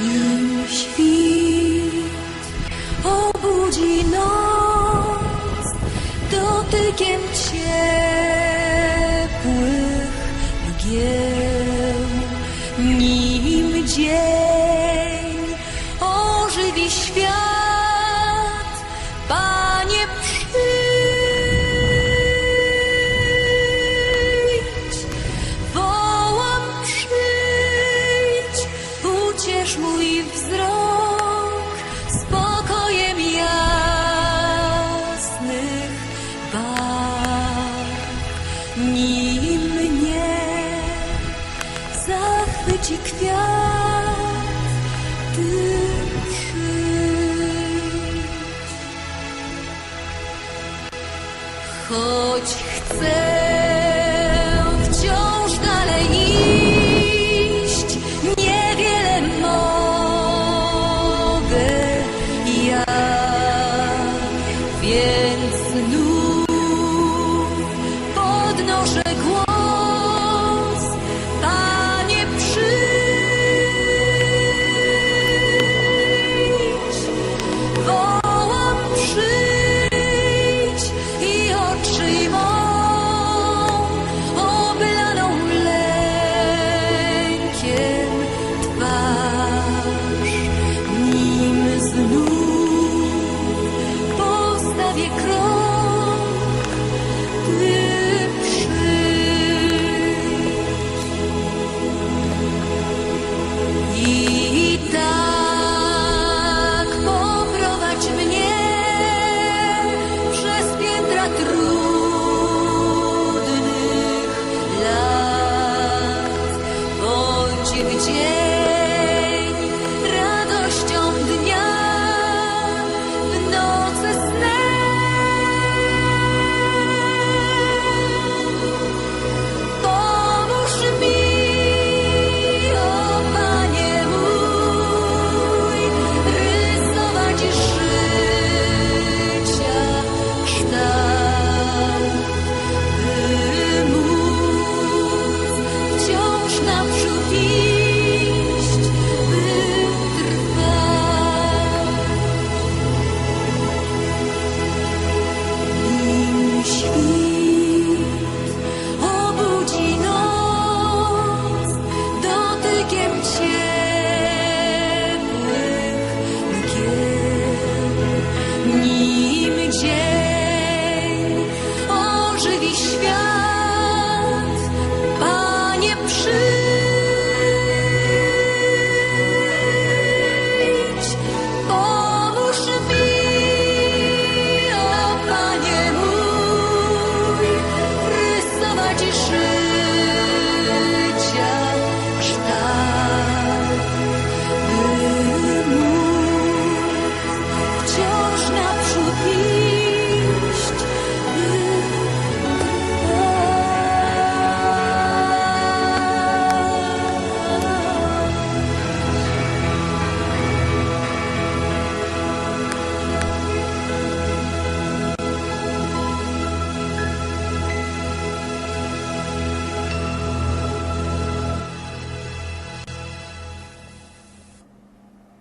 Nim świt obudzi noc dotykiem ciepłych mgieł, nim dzień liści kwiat tych Choć chcę wciąż dalej iść, niewiele mogę ja, więc nudzi. image. Yeah.